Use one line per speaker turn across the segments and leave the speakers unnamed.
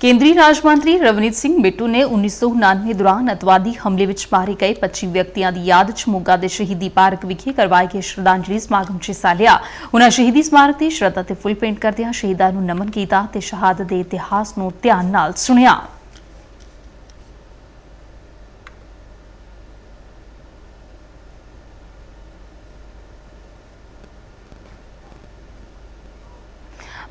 ਕੇਂਦਰੀ ਰਾਜ ਮੰਤਰੀ ਰਵਨੀਤ ਸਿੰਘ ਬਿੱਟੂ ਨੇ 1999 ਦੌਰਾਨ ਅਤਵਾਦੀ ਹਮਲੇ ਵਿੱਚ ਮਾਰੇ ਗਏ 25 ਵਿਅਕਤੀਆਂ ਦੀ ਯਾਦ 'ਚ ਮੋਗਾ ਦੇ ਸ਼ਹੀਦੀ ਪਾਰਕ ਵਿਖੇ ਕਰਵਾਏ ਗਏ ਸ਼ਰਧਾਂਜਲੀ ਸਮਾਗਮ 'ਚ ਹਿੱਸਾ ਲਿਆ। ਉਨ੍ਹਾਂ ਸ਼ਹੀਦੀ ਸਮਾਰਕ ਤੇ ਸ਼ਰਧਾ ਤੇ ਫੁੱਲ ਭੇਂਟ ਕਰਦਿਆਂ ਸ਼ਹੀਦਾਂ ਨੂੰ ਨਮਨ ਕੀਤਾ ਤੇ ਸ਼ਹਾਦਤ ਦੇ ਇਤਿਹਾਸ ਨੂੰ ਧਿਆਨ ਨਾਲ ਸੁਣਿਆ।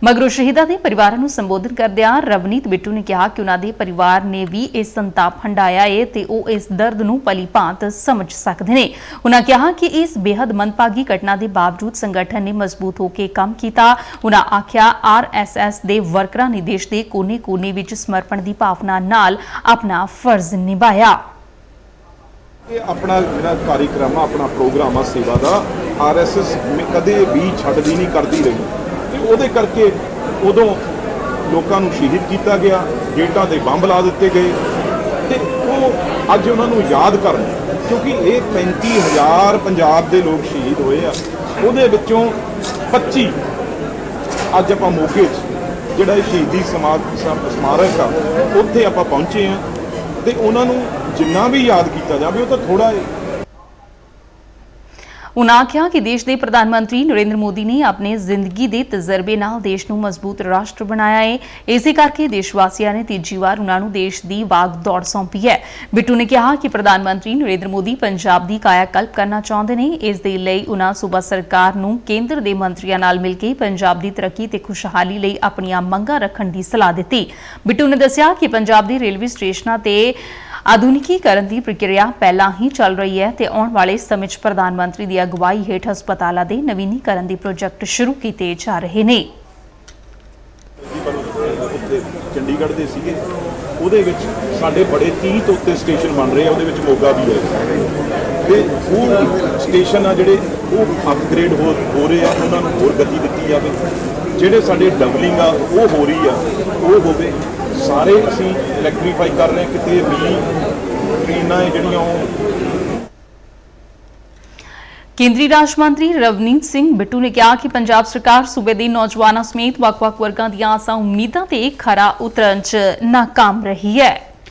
ਮਗਰੋਂ ਸ਼ਹੀਦਾਂ ਦੇ ਪਰਿਵਾਰਾਂ ਨੂੰ ਸੰਬੋਧਨ ਕਰਦਿਆਂ ਰਵਨੀਤ ਬਿੱਟੂ ਨੇ ਕਿਹਾ ਕਿ ਉਹਨਾਂ ਦੇ ਪਰਿਵਾਰ ਨੇ ਵੀ ਇਹ ਸੰਤਾਪ ਹੰਡਾਇਆ ਏ ਤੇ ਉਹ ਇਸ ਦਰਦ ਨੂੰ ਭਲੀ ਭਾਂਤ ਸਮਝ ਸਕਦੇ ਨੇ। ਉਹਨਾਂ ਕਿਹਾ ਕਿ ਇਸ ਬੇहद ਮੰਦਭਾਗੀ ਘਟਨਾ ਦੇ ਬਾਵਜੂਦ ਸੰਗਠਨ ਨੇ ਮਜ਼ਬੂਤ ਹੋ ਕੇ ਕੰਮ ਕੀਤਾ। ਉਹਨਾਂ ਆਖਿਆ, ਆਰਐਸਐਸ ਦੇ ਵਰਕਰਾਂ ਨੇ ਦੇਸ਼ ਦੇ ਕੋਨੇ-ਕੋਨੇ ਵਿੱਚ ਸਮਰਪਣ ਦੀ ਭਾਵਨਾ ਨਾਲ ਆਪਣਾ ਫਰਜ਼ ਨਿਭਾਇਆ।
ਇਹ ਆਪਣਾ ਜਿਹੜਾ ਕਾਰਿਕ੍ਰਮ ਆ, ਆਪਣਾ ਪ੍ਰੋਗਰਾਮ ਆ ਸੇਵਾ ਦਾ, ਆਰਐਸਐਸ ਕਦੇ ਵੀ ਛੱਡਦੀ ਨਹੀਂ, ਕਰਦੀ ਰਹੀ। ਤੇ ਉਹਦੇ ਕਰਕੇ ਉਦੋਂ ਲੋਕਾਂ ਨੂੰ ਸ਼ਹੀਦ ਕੀਤਾ ਗਿਆ, ਗੇਟਾਂ ਤੇ ਬੰਬ ਲਾ ਦਿੱਤੇ ਗਏ। ਤੇ ਉਹ ਅੱਜ ਉਹਨਾਂ ਨੂੰ ਯਾਦ ਕਰਨ, ਕਿਉਂਕਿ ਇਹ 35000 ਪੰਜਾਬ ਦੇ ਲੋਕ ਸ਼ਹੀਦ ਹੋਏ ਆ। ਉਹਦੇ ਵਿੱਚੋਂ 25 ਅੱਜ ਆਪਾਂ ਮੋਗੇ 'ਚ ਜਿਹੜਾ ਇਹ ਸ਼ਹੀਦੀ ਸਮਾ- ਸਮਾਰਕ ਆ, ਉੱਥੇ ਆਪਾਂ ਪਹੁੰਚੇ ਆ। ਤੇ ਉਹਨਾਂ ਨੂੰ ਜਿੰਨਾ ਵੀ ਯਾਦ ਕੀਤਾ ਜਾਵੇ, ਉਹ ਤਾਂ ਥੋੜਾ ਹੈ
ਉਨ੍ਹਾਂ ਆਖਿਆ ਕਿ ਦੇਸ਼ ਦੇ ਪ੍ਰਧਾਨ ਮੰਤਰੀ ਨਰਿੰਦਰ ਮੋਦੀ ਨੇ ਆਪਣੇ ਜ਼ਿੰਦਗੀ ਦੇ ਤਜਰਬੇ ਨਾਲ ਦੇਸ਼ ਨੂੰ ਮਜ਼ਬੂਤ ਰਾਸ਼ਟਰ ਬਣਾਇਆ ਹੈ ਇਸੇ ਕਰਕੇ ਦੇਸ਼ ਵਾਸੀਆਂ ਨੇ ਤੀਜੀ ਵਾਰ ਉਨ੍ਹਾਂ ਨੂੰ ਦੇਸ਼ ਦੀ ਵਾਗ ਦੌੜ ਸੌਂਪੀ ਹੈ। ਬਿੱਟੂ ਨੇ ਕਿਹਾ ਕਿ ਪ੍ਰਧਾਨ ਮੰਤਰੀ ਨਰਿੰਦਰ ਮੋਦੀ ਪੰਜਾਬ ਦੀ ਕਾਇਆ ਕਲਪ ਕਰਨਾ ਚਾਹੁੰਦੇ ਨੇ। ਇਸ ਦੇ ਲਈ ਉਨ੍ਹਾਂ ਸੂਬਾ ਸਰਕਾਰ ਨੂੰ ਕੇਂਦਰ ਦੇ ਮੰਤਰੀਆਂ ਨਾਲ ਮਿਲ ਕੇ ਪੰਜਾਬ ਦੀ ਤਰੱਕੀ ਤੇ ਖੁਸ਼ਹਾਲੀ ਲਈ ਆਪਣੀਆਂ ਮੰਗਾਂ ਰੱਖਣ ਦੀ ਸਲਾਹ ਦਿੱਤੀ। ਬਿੱਟੂ ਨੇ ਦੱਸਿਆ ਕਿ ਪੰਜਾਬ ਦੇ ਰੇਲਵੇ ਸਟੇਸ਼ਨਾਂ ਤੇ ਆਧੁਨਿਕੀਕਰਨ ਦੀ ਪ੍ਰਕਿਰਿਆ ਪਹਿਲਾਂ ਹੀ ਚੱਲ ਰਹੀ ਹੈ ਤੇ ਆਉਣ ਵਾਲੇ ਸਮੇਂ 'ਚ ਪ੍ਰਧਾਨ ਮੰਤਰੀ ਦੀ ਅਗਵਾਈ ਹੇਠ ਹਸਪਤਾਲਾਂ ਦੇ ਨਵੀਨੀਕਰਨ ਦੇ ਪ੍ਰੋਜੈਕਟ ਸ਼ੁਰੂ ਕੀਤੇ ਜਾ ਰਹੇ ਨੇ।
ਚੰਡੀਗੜ੍ਹ ਦੇ ਸੀਗੇ। ਉਹਦੇ ਵਿੱਚ ਸਾਡੇ ਬੜੇ 30 ਤੋਂ ਉੱਤੇ ਸਟੇਸ਼ਨ ਬਣ ਰਹੇ ਆ, ਉਹਦੇ ਵਿੱਚ ਮੋਗਾ ਵੀ ਹੈ। ਤੇ ਉਹ ਸਟੇਸ਼ਨ ਆ ਜਿਹੜੇ ਉਹ ਅਪਗ੍ਰੇਡ ਹੋ ਹੋ ਰਹੇ ਆ, ਉਹਨਾਂ ਨੂੰ ਹੋਰ ਗਤੀ ਦਿੱਤੀ ਜਾਵੇ। ਜਿਹੜੇ ਸਾਡੇ ਡਬਲਿੰਗ ਆ, ਉਹ ਹੋ ਰਹੀ ਆ, ਉਹ ਹੋਵੇ। ਸਾਰੇ ਅਸੀਂ ਇਲੈਕਟ੍ਰੀਫਾਈ ਕਰ ਰਹੇ ਕਿਤੇ ਵੀ ਟ੍ਰੇਨਾਂ ਜਿਹੜੀਆਂ ਉਹ
ਕੇਂਦਰੀ ਰਾਜ ਮੰਤਰੀ ਰਵਨੀਤ ਸਿੰਘ ਬਿੱਟੂ ਨੇ ਕਿਹਾ ਕਿ ਪੰਜਾਬ ਸਰਕਾਰ ਸੂਬੇ ਦੇ ਨੌਜਵਾਨਾਂ ਸਮੇਤ ਵੱਖ-ਵੱਖ ਵਰਗਾਂ ਦੀਆਂ ਆਸਾਂ ਉਮੀਦਾਂ ਤੇ ਖਰਾ ਉਤਰਨ 'ਚ ਨਾਕਾਮ ਰਹੀ ਹੈ।